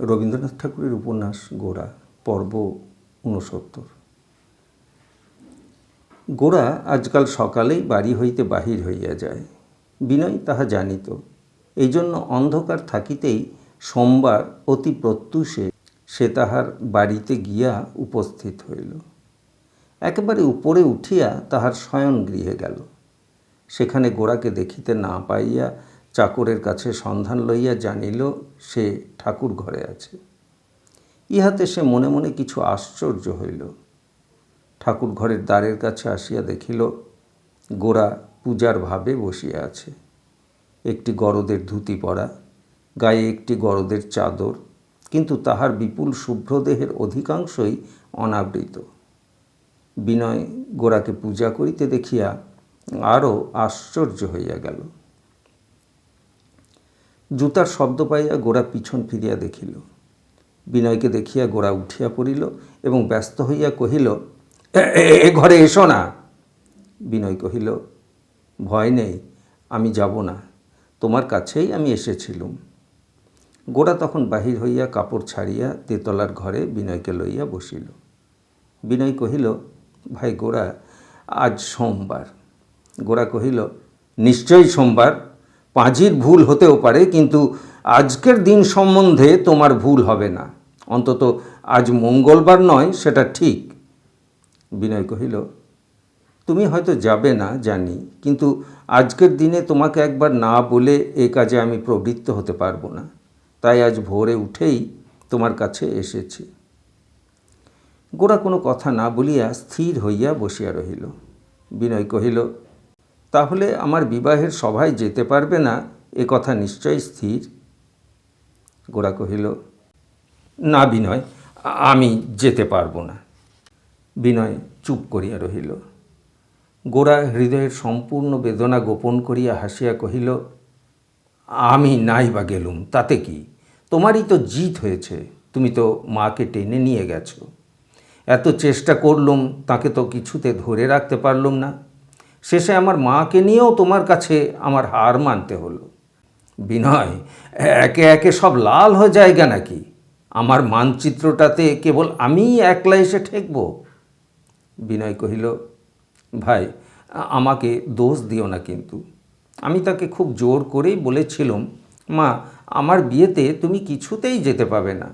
রবীন্দ্রনাথ ঠাকুরের উপন্যাস গোরা পর্ব ঊনসত্তর। গোরা আজকাল সকালেই বাড়ি হইতে বাহির হইয়া যায়। বিনয় তাহা জানিত। এই জন্য অন্ধকার থাকিতেই সোমবার অতি প্রত্যুষে সে তাহার বাড়িতে গিয়া উপস্থিত হইল। একেবারে উপরে উঠিয়া তাহার শয়ন গৃহে গেল। সেখানে গোড়াকে দেখিতে না পাইয়া চাকরের কাছে সন্ধান লইয়া জানিল, সে ঠাকুর ঘরে আছে। ইহাতে সে মনে মনে কিছু আশ্চর্য হইল। ঠাকুর ঘরের দ্বারের কাছে আসিয়া দেখিল গোড়া পূজার ভাবে বসিয়া আছে। একটি গরদের ধুতি পরা, গায়ে একটি গরদের চাদর, কিন্তু তাহার বিপুল শুভ্রদেহের অধিকাংশই অনাবৃত। বিনয় গোড়াকে পূজা করিতে দেখিয়া আরও আশ্চর্য হইয়া গেল। জুতার শব্দ পাইয়া গোড়া পিছন ফিরিয়া দেখিল। বিনয়কে দেখিয়া গোড়া উঠিয়া পড়িল এবং ব্যস্ত হইয়া কহিল, "এ- ঘরে এসো না। বিনয় কহিল, ভয় নেই, আমি যাব না। তোমার কাছেই আমি এসেছিলুম। গোড়া তখন বাহির হইয়া কাপড় ছাড়িয়া তেতলার ঘরে বিনয়কে লইয়া বসিল। বিনয় কহিল, ভাই গোড়া আজ সোমবার। গোড়া কহিল, নিশ্চয়ই সোমবার। পাঁজির ভুল হতেও পারে, কিন্তু আজকের দিন সম্বন্ধে তোমার ভুল হবে না। অন্তত আজ মঙ্গলবার নয়, সেটা ঠিক। বিনয় কহিল, তুমি হয়তো যাবে না, জানি, কিন্তু আজকের দিনে তোমাকে একবার না বলে এ কাজে আমি প্রবৃত্ত হতে পারব না। তাই আজ ভোরে উঠেই তোমার কাছে এসেছি। গোরা কোনো কথা না বলিয়া স্থির হইয়া বসিয়া রহিল। বিনয় কহিল তাহলে আমার বিবাহের সভায় যেতে পারবে না? এ কথা নিশ্চয় স্থির। গোরা কহিল, না বিনয়, আমি যেতে পারব না। বিনয় চুপ করিয়া রহিল। গোরা হৃদয়ের সম্পূর্ণ বেদনা গোপন করিয়া হাসিয়া কহিল, আমি নাই বা গেলুম, তাতে কি? তোমারই তো জিত হয়েছে, তুমি তো মাকে টেনে নিয়ে গেছো। এত চেষ্টা করলুম, তাকে তো কিছুতে ধরে রাখতে পারলুম না। শেষে আমার মাকে নিয়েও তোমার কাছে আমার হার মানতে হলো। বিনয়, একে একে সব লাল হয়ে জায়গা নাকি? আমার মানচিত্রটাতে কেবল আমিই একলা এসে ঠেকব? বিনয় কহিল, ভাই, আমাকে দোষ দিও না কিন্তু। আমি তাকে খুব জোর করেই বলেছিলাম, মা, আমার বিয়েতে তুমি কিছুতেই যেতে পাবে না।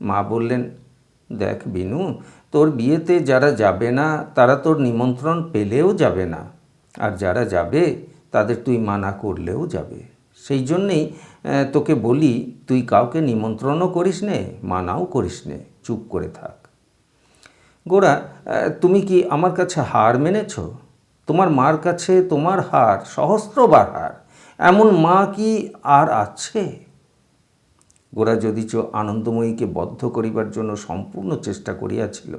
মা বললেন, দেখ বিনু তোর বিয়েতে যারা যাবে না, তারা তোর নিমন্ত্রণ পেলেও যাবে না। আর যারা যাবে, তাদের তুই মানা করলেও যাবে। সেই জন্যেই তোকে বলি, তুই কাউকে নিমন্ত্রণও করিস নে, মানাও করিস নে। চুপ করে থাক। গোরা তুমি কি আমার কাছে হার মেনেছ? তোমার মার কাছে তোমার হার, সহস্রবার হার। এমন মা কি আর আছে? গোরা যদিচ আনন্দময়ীকে বদ্ধ করিবার জন্য সম্পূর্ণ চেষ্টা করিয়াছিল।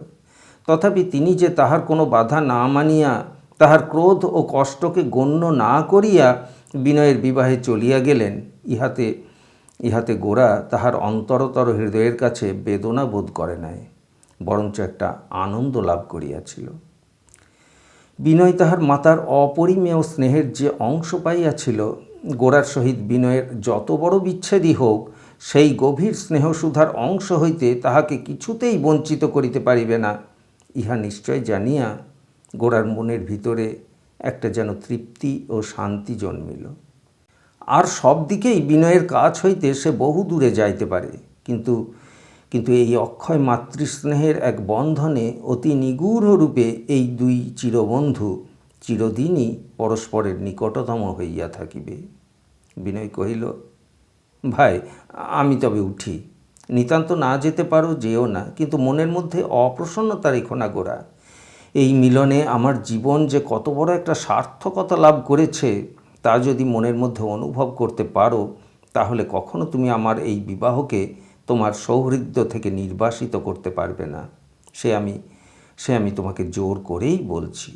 তথাপি তিনি যে তাহার কোনো বাধা না মানিয়া, তাহার ক্রোধ ও কষ্টকে গণ্য না করিয়া বিনয়ের বিবাহে চলিয়া গেলেন, ইহাতে ইহাতে গোরা তাহার অন্তরতর হৃদয়ের কাছে বেদনা বোধ করে নাই, বরঞ্চ একটা আনন্দ লাভ করিয়াছিল। বিনয় তাহার মাতার অপরিমেয় স্নেহের যে অংশ পাইয়াছিল গোড়ার সহিত বিনয়ের যত বড় বিচ্ছেদই হোক সেই গভীর স্নেহসুধার অংশ হইতে তাহাকে কিছুতেই বঞ্চিত করিতে পারিবে না। ইহা নিশ্চয় জানিয়া গোড়ার মনের ভিতরে একটা যেন তৃপ্তি ও শান্তি জন্মিল। আর সব দিকেই বিনয়ের কাজ হইতে সে বহু দূরে যাইতে পারে, কিন্তু কিন্তু এই অক্ষয় মাতৃস্নেহের এক বন্ধনে অতি নিগূঢ় রূপে এই দুই চিরবন্ধু চিরদিনই পরস্পরের নিকটতম হইয়া থাকিবে। বিনয় কহিল ভাই, আমি তবে উঠি। নিতান্ত না যেতে পারো, যেও না, কিন্তু মনের মধ্যে অপ্রসন্নতা রেখো না গোড়া। এই মিলনে আমার জীবন যে কত বড় একটা সার্থকতা লাভ করেছে, তা যদি মনের মধ্যে অনুভব করতে পারো, তাহলে কখনো তুমি আমার এই বিবাহকে তোমার সৌহৃদ্য থেকে নির্বাসিত করতে পারবে না। সে আমি সে আমি তোমাকে জোর করেই বলছি।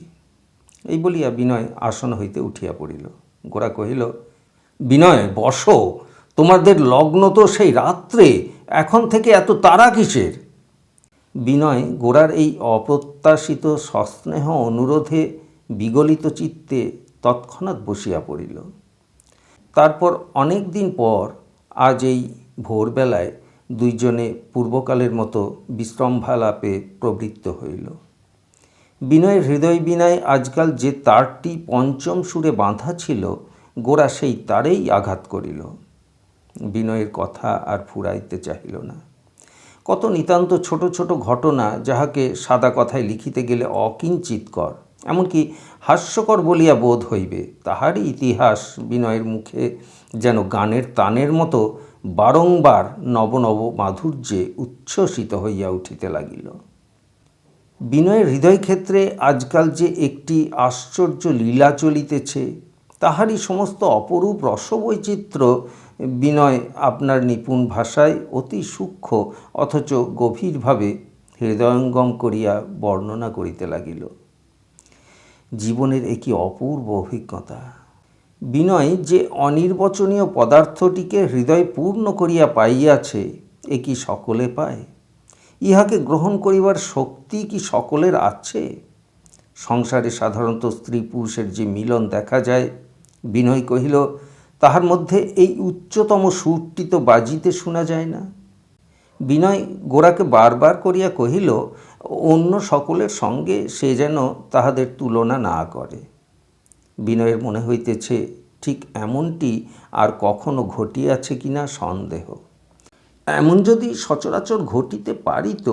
এই বলিয়া বিনয় আসন হইতে উঠিয়া পড়িল। গোরা কহিল, বিনয়, বসো। তোমাদের লগ্ন তো সেই রাত্রে, এখন থেকে এত তারা কিসের? বিনয় গোড়ার এই অপ্রত্যাশিত সস্নেহ অনুরোধে বিগলিত চিত্তে তৎক্ষণাৎ বসিয়া পড়িল। তারপর অনেক দিন পর আজ এই ভোরবেলায় দুইজনে পূর্বকালের মতো বিশ্রম্ভালাপে প্রবৃত্ত হইল। বিনয়ের হৃদয় বিনয় আজকাল যে তারটি পঞ্চম সুরে বাঁধা ছিল, গোরা সেই তারেই আঘাত করিল। বিনয়ের কথা আর ফুরাইতে চাহিল না। কত নিতান্ত ছোট ছোট ঘটনা যাহাকে সাদা কথায় লিখিতে গেলে অকিঞ্চিতকর এমনকি হাস্যকর বলিয়া বোধ হইবে, তাহারই ইতিহাস বিনয়ের মুখে যেন গানের তানের মতো বারংবার নব নব মাধুর্যে উচ্ছ্বসিত হইয়া উঠিতে লাগিল। বিনয়ের হৃদয় ক্ষেত্রে আজকাল যে একটি আশ্চর্য লীলা চলিতেছে, তাহারই সমস্ত অপরূপ রসবৈচিত্র্য বিনয় আপনার নিপুণ ভাষায় অতি সূক্ষ্ম, অথচ গভীরভাবে হৃদয়ঙ্গম করিয়া বর্ণনা করিতে লাগিল। জীবনের একই অপূর্ব অভিজ্ঞতা। বিনয় যে অনির্বচনীয় পদার্থটিকে হৃদয় পূর্ণ করিয়া পাইয়াছে, এ কি সকলে পায়? ইহাকে গ্রহণ করিবার শক্তি কি সকলের আছে? সংসারে সাধারণত স্ত্রী পুরুষের যে মিলন দেখা যায়, বিনয় কহিল তাহার মধ্যে এই উচ্চতম সুরটি তো বাজিতে শোনা যায় না। বিনয় গোরাকে বারবার করিয়া কহিল, অন্য সকলের সঙ্গে সে যেন তাহাদের তুলনা না করে বিনয়ের মনে হইতেছে, ঠিক এমনটি আর কখনো ঘটিয়াছে কিনা সন্দেহ। এমন যদি সচরাচর ঘটিতে পারিত,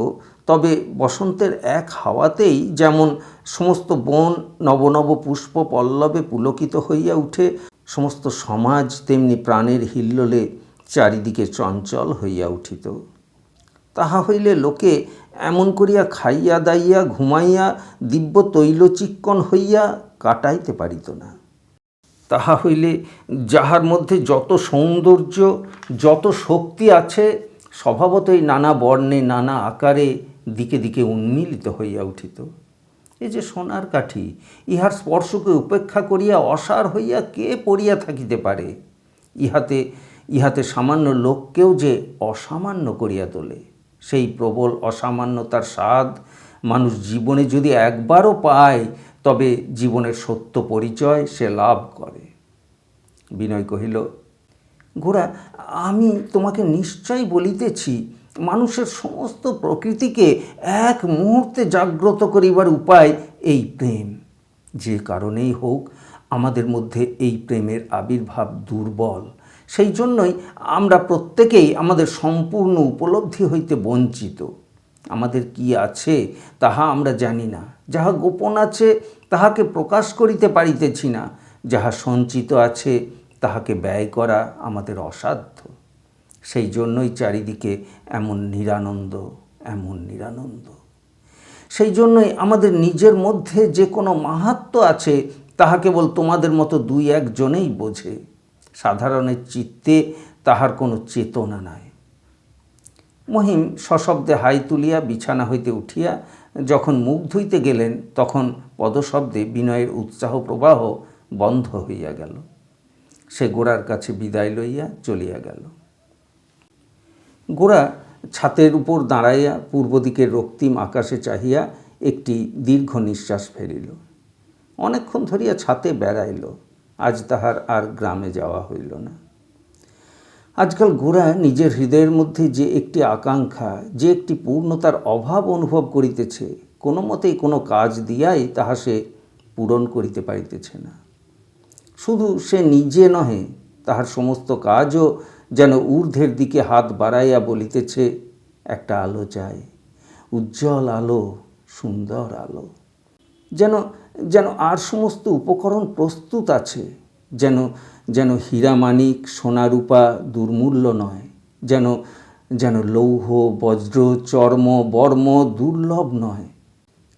তবে বসন্তের এক হাওয়াতেই যেমন সমস্ত বন নবনব পুষ্প পল্লবে পুলকিত হইয়া উঠে সমস্ত সমাজ তেমনি প্রাণের হিল্লোলে চারিদিকে চঞ্চল হইয়া উঠিত। তাহা হইলে লোকে এমন করিয়া খাইয়া দাইয়া, ঘুমাইয়া, দিব্য তৈলচিক্কণ হইয়া কাটাইতে পারিত না। তাহা হইলে যাহার মধ্যে যত সৌন্দর্য, যত শক্তি আছে, স্বভাবতই নানা বর্ণে, নানা আকারে দিকে দিকে উন্মিলিত হইয়া উঠিত। এ যে সোনার কাঠি, ইহার স্পর্শকে উপেক্ষা করিয়া অসার হইয়া কে পড়িয়া থাকিতে পারে? ইহাতে ইহাতে সামান্য লোককেও যে অসামান্য করিয়া তোলে, সেই প্রবল অসামান্যতার স্বাদ মানুষ জীবনে যদি একবারও পায়, তবে জীবনের সত্য পরিচয় সে লাভ করে। বিনয় কহিল, গোরা, আমি তোমাকে নিশ্চয় বলিতেছি মানুষের সমস্ত প্রকৃতিকে এক মুহূর্তে জাগ্রত করিবার উপায় এই প্রেম। যে কারণেই হোক আমাদের মধ্যে এই প্রেমের আবির্ভাব দুর্বল, সেই জন্যই আমরা প্রত্যেকেই আমাদের সম্পূর্ণ উপলব্ধি হইতে বঞ্চিত। আমাদের কি আছে তাহা আমরা জানি না, যাহা গোপন আছে তাহাকে প্রকাশ করিতে পারিতেছি না, যাহা সঞ্চিত আছে তাহাকে ব্যয় করা আমাদের অসাধ্য। সেই জন্যই চারিদিকে এমন নিরানন্দ এমন নিরানন্দ। সেই জন্যই আমাদের নিজের মধ্যে যে কোনো মাহাত্ম আছে, তাহা কেবল তোমাদের মতো দুই একজনেই বোঝে। সাধারণের চিত্তে তাহার কোনো চেতনা নাই। মহিম সশব্দে হাই তুলিয়া বিছানা হইতে উঠিয়া যখন মুখ ধুইতে গেলেন, তখন পদশব্দে বিনয়ের উৎসাহ প্রবাহ বন্ধ হইয়া গেল। সে গোড়ার কাছে বিদায় লইয়া চলিয়া গেল। গোড়া ছাতের উপর দাঁড়াইয়া পূর্ব দিকের রক্তিম আকাশে চাহিয়া একটি দীর্ঘ নিঃশ্বাস ফেলিল। অনেকক্ষণ ধরিয়া ছাতে বেড়াইল, আজ তাহার আর গ্রামে যাওয়া হইল না। আজকাল গোরা নিজের হৃদয়ের মধ্যে যে একটি আকাঙ্ক্ষা, যে একটি পূর্ণতার অভাব অনুভব করিতেছে, কোনো মতেই কোনো কাজ দিয়াই তাহা সে পূরণ করিতে পারিতেছে না। শুধু সে নিজে নহে, তাহার সমস্ত কাজও যেন ঊর্ধ্বের দিকে হাত বাড়াইয়া বলিতেছে, একটা আলো চাই, উজ্জ্বল আলো, সুন্দর আলো। যেন যেন আর সমস্ত উপকরণ প্রস্তুত আছে, যেন যেন হীরামানিক সোনারূপা দুর্মূল্য নয়, যেন যেন লৌহ, বজ্র, চর্ম, বর্ম দুর্লভ নয়।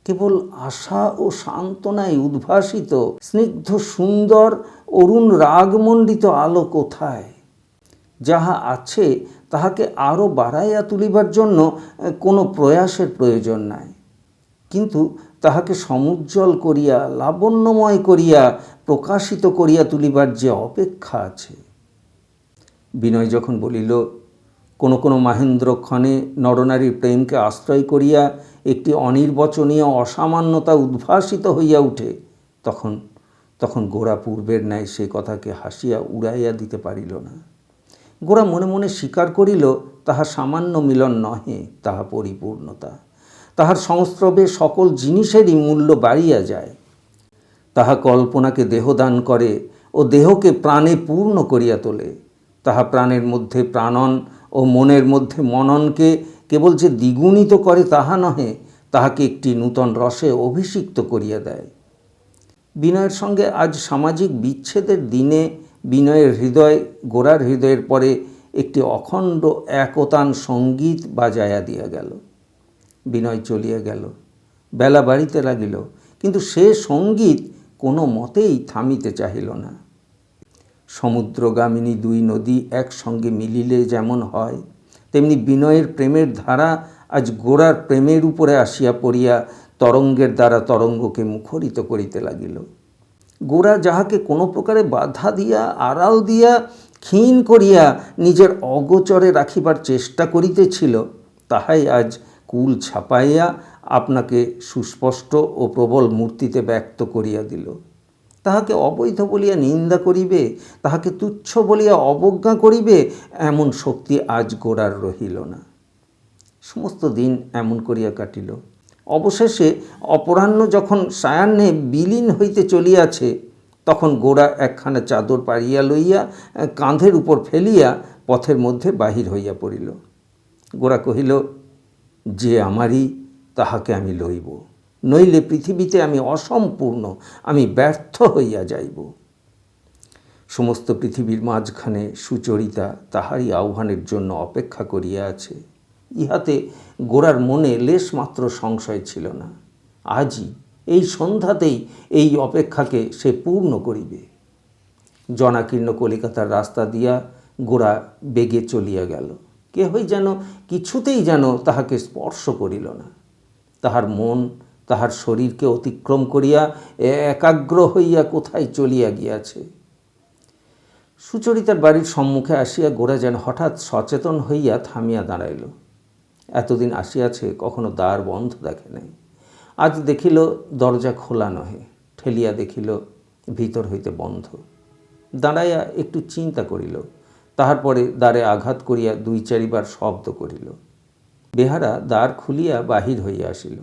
কেবল আশা ও সান্ত্বনায় উদ্ভাসিত, স্নিগ্ধ সুন্দর, অরুণ রাগমণ্ডিত আলো কোথায়? যাহা আছে, তাহাকে আরও বাড়াইয়া তুলিবার জন্য কোনো প্রয়াসের প্রয়োজন নাই। কিন্তু তাহাকে সমুজ্জ্বল করিয়া, লাবণ্যময় করিয়া, প্রকাশিত করিয়া তুলিবার যে অপেক্ষা আছে। বিনয় যখন বলিল, কোনো কোনো মাহেন্দ্রক্ষণে নরনারীর প্রেমকে আশ্রয় করিয়া একটি অনির্বচনীয় অসামান্যতা উদ্ভাসিত হইয়া উঠে, তখন তখন গোড়া পূর্বের ন্যায় সে কথাকে হাসিয়া উড়াইয়া দিতে পারিল না। গোড়া মনে মনে স্বীকার করিল, তাহা সামান্য মিলন নহে, তাহা পরিপূর্ণতা। তাহার সংস্রবে সকল জিনিসেরই মূল্য বাড়িয়া যায়। তাহা কল্পনাকে দেহদান করে ও দেহকে প্রাণে পূর্ণ করিয়া তোলে। তাহা প্রাণের মধ্যে প্রাণন ও মনের মধ্যে মননকে কেবল যে দ্বিগুণিত করে তাহা নহে, তাহাকে একটি নূতন রসে অভিষিক্ত করিয়া দেয়। বিনয়ের সঙ্গে আজ সামাজিক বিচ্ছেদের দিনে বিনয়ের হৃদয় গোড়ার হৃদয়ের পরে একটি অখণ্ড একতান সংগীত বাজায়া দিয়া গেল। বিনয় চলিয়া গেল। বেলা বাড়িতে লাগিল, কিন্তু সে সংগীত কোনো মতেই থামিতে চাহিল না। সমুদ্রগামিনী দুই নদী একসঙ্গে মিলিলে যেমন হয়, তেমনি বিনয়ের প্রেমের ধারা আজ গোড়ার প্রেমের উপরে আসিয়া পড়িয়া তরঙ্গের দ্বারা তরঙ্গকে মুখরিত করিতে লাগিল। গোরা যাহাকে কোনো প্রকারে বাধা দিয়া, আড়াল দিয়া, ক্ষীণ করিয়া নিজের অগোচরে রাখিবার চেষ্টা করিতেছিল, তাহাই আজ কুল ছাপাইয়া আপনাকে সুস্পষ্ট ও প্রবল মূর্তিতে ব্যক্ত করিয়া দিল। তাহাকে অবৈধ বলিয়া নিন্দা করিবে, তাহাকে তুচ্ছ বলিয়া অবজ্ঞা করিবে, এমন শক্তি আজ গোড়ার রহিল না। সমস্ত দিন এমন করিয়া কাটিল। অবশেষে অপরাহ্ন যখন সায়াহ্নে বিলীন হইতে চলিয়াছে, তখন গোড়া একখানা চাদর পাড়িয়া লইয়া কাঁধের উপর ফেলিয়া পথের মধ্যে বাহির হইয়া পড়িল। গোড়া কহিল, যে আমারই, তাহাকে আমি লইব। নইলে পৃথিবীতে আমি অসম্পূর্ণ, আমি ব্যর্থ হইয়া যাইব। সমস্ত পৃথিবীর মাঝখানে সুচরিতা তাহারই আহ্বানের জন্য অপেক্ষা করিয়া আছে। ইহাতে গোড়ার মনে লেশমাত্র সংশয় ছিল না। আজই এই সন্ধ্যাতেই এই অপেক্ষাকে সে পূর্ণ করিবে। জনাকীর্ণ কলিকাতার রাস্তা দিয়া গোড়া বেগে চলিয়া গেল। কেহই যেন কিছুতেই যেন তাহাকে স্পর্শ করিল না। তাহার মন, তাহার শরীরকে অতিক্রম করিয়া একাগ্র হইয়া কোথায় চলিয়া গিয়াছে? সুচরিতার বাড়ির সম্মুখে আসিয়া গোরা যেন হঠাৎ সচেতন হইয়া থামিয়া দাঁড়াইল। এতদিন আসিয়াছে, কখনো দ্বার বন্ধ দেখে নাই। আজ দেখিল দরজা খোলা নহে, ঠেলিয়া দেখিল ভিতর হইতে বন্ধ। দাঁড়াইয়া একটু চিন্তা করিল, তাহার পরে দ্বারে আঘাত করিয়া দুই চারিবার শব্দ করিল। বেহারা দ্বার খুলিয়া বাহির হইয়া আসিল।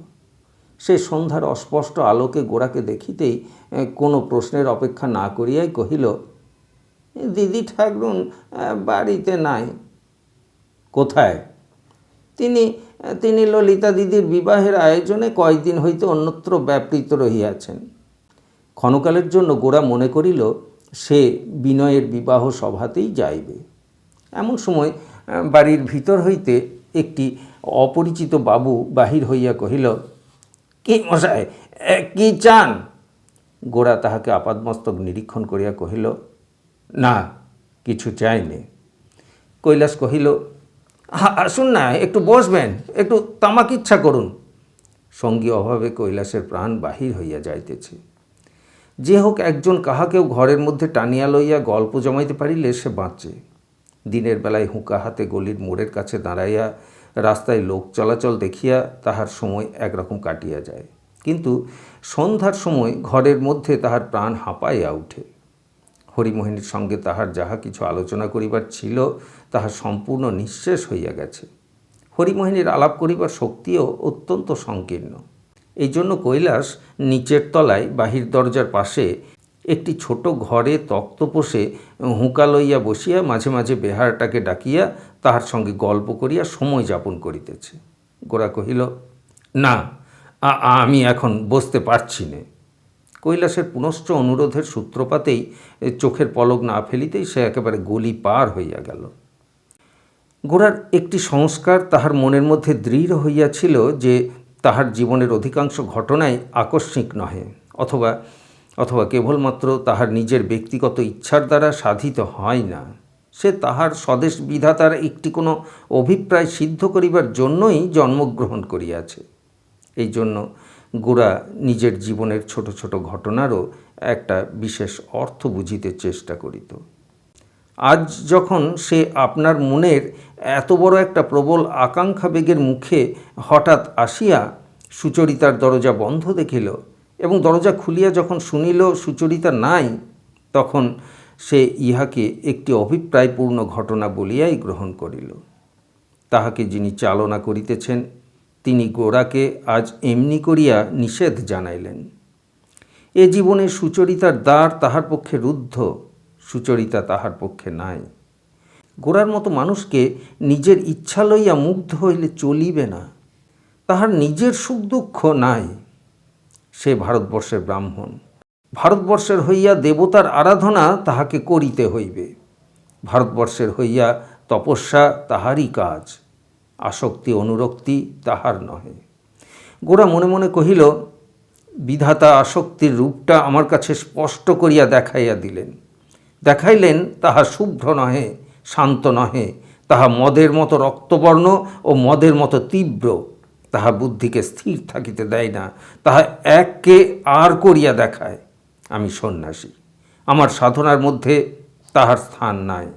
সে সন্ধ্যার অস্পষ্ট আলোকে গোড়াকে দেখিতেই কোনো প্রশ্নের অপেক্ষা না করিয়াই কহিল দিদি ঠাকরুন বাড়িতে নাই। কোথায়? তিনি তিনি ললিতা দিদির বিবাহের আয়োজনে কয়েকদিন হইতে অন্যত্র ব্যাপৃত রহিয়াছেন। ক্ষণকালের জন্য গোরা মনে করিল, সে বিনয়ের বিবাহ সভাতেই যাইবে। এমন সময় বাড়ির ভিতর হইতে একটি অপরিচিত বাবু বাহির হইয়া কহিল, কি মশাই কি চান? গোড়া তাহাকে আপাদমস্তক নিরীক্ষণ করিয়া কহিল, না, কিছু চাইনি কৈলাস কহিল আসুন না, একটু বসবেন, একটু তামাক ইচ্ছা করুন। সঙ্গী অভাবে কৈলাসের প্রাণ বাহির হইয়া যাইতেছে। যে হোক একজন কাহাকেও ঘরের মধ্যে টানিয়া লইয়া গল্প জমাইতে পারিলে সে বাঁচে। দিনের বেলায় হুঁকা হাতে গলির মোড়ের কাছে দাঁড়াইয়া রাস্তায় লোক চলাচল দেখিয়া তাহার সময় একরকম কাটিয়া যায়। কিন্তু সন্ধ্যার সময় ঘরের মধ্যে তাহার প্রাণ হাঁপাইয়া উঠে। হরিমোহিনীর সঙ্গে তাহার যাহা কিছু আলোচনা করিবার ছিল তাহা সম্পূর্ণ নিঃশেষ হইয়া গেছে। হরিমোহিনীর আলাপ করিবার শক্তিও অত্যন্ত সংকীর্ণ। এই জন্য কৈলাস নিচের তলায় বাহির দরজার পাশে একটি ছোট ঘরে তক্ত পোষে হুঁকা লইয়া বসিয়া মাঝে মাঝে বেহারটাকে ডাকিয়া তাহার সঙ্গে গল্প করিয়া সময় যাপন করিতেছে। গোরা কহিল, না আমি এখন বসতে পারছি নে। কৈলাসের পুনশ্চ অনুরোধের সূত্রপাতেই চোখের পলক না ফেলিতেই সে একেবারে গলি পার হইয়া গেল। গোড়ার একটি সংস্কার তাহার মনের মধ্যে দৃঢ় হইয়াছিল যে তাহার জীবনের অধিকাংশ ঘটনাই আকস্মিক নহে, অথবা অথবা কেবলমাত্র তাহার নিজের ব্যক্তিগত ইচ্ছার দ্বারা সাধিত হয় না। সে তাহার স্বদেশ বিধাতার একটি কোনো অভিপ্রায় সিদ্ধ করিবার জন্যই জন্মগ্রহণ করিয়াছে। এই জন্য গোড়া নিজের জীবনের ছোট ছোট ঘটনারও একটা বিশেষ অর্থ বুঝিতে চেষ্টা করিত। আজ যখন সে আপনার মনের এত বড় একটা প্রবল আকাঙ্ক্ষা বেগের মুখে হঠাৎ আসিয়া সুচরিতার দরজা বন্ধ দেখিল এবং দরজা খুলিয়া যখন শুনিল সুচরিতা নাই, তখন সে ইহাকে একটি অভিপ্রায়পূর্ণ ঘটনা বলিয়াই গ্রহণ করিল। তাহাকে যিনি চালনা করিতেছেন, তিনি গোড়াকে আজ এমনি করিয়া নিষেধ জানাইলেন। এ জীবনে সুচরিতার দ্বার তাহার পক্ষে রুদ্ধ। সুচরিতা তাহার পক্ষে নাই। গোড়ার মতো মানুষকে নিজের ইচ্ছা লইয়া মুগ্ধ হইলে চলিবে না। তাহার নিজের সুখ দুঃখ নাই। সে ভারতবর্ষের ব্রাহ্মণ। ভারতবর্ষের হইয়া দেবতার আরাধনা তাহাকে করিতে হইবে। ভারতবর্ষের হইয়া তপস্যা তাহারই কাজ। আসক্তি, অনুরক্তি তাহার নহে। গোরা মনে মনে কহিল, বিধাতা আসক্তির রূপটা আমার কাছে স্পষ্ট করিয়া দেখাইয়া দিলেন। দেখাইলেন, তাহা শুভ্র নহে, শান্ত নহে, তাহা মদের মতো রক্তবর্ণ ও মদের মতো তীব্র। তাহা বুদ্ধিকে স্থির থাকিতে দেয় না, তাহা এককে আর করিয়া দেখায়। আমি সন্ন্যাসী, আমার সাধনার মধ্যে তাহার স্থান নাই।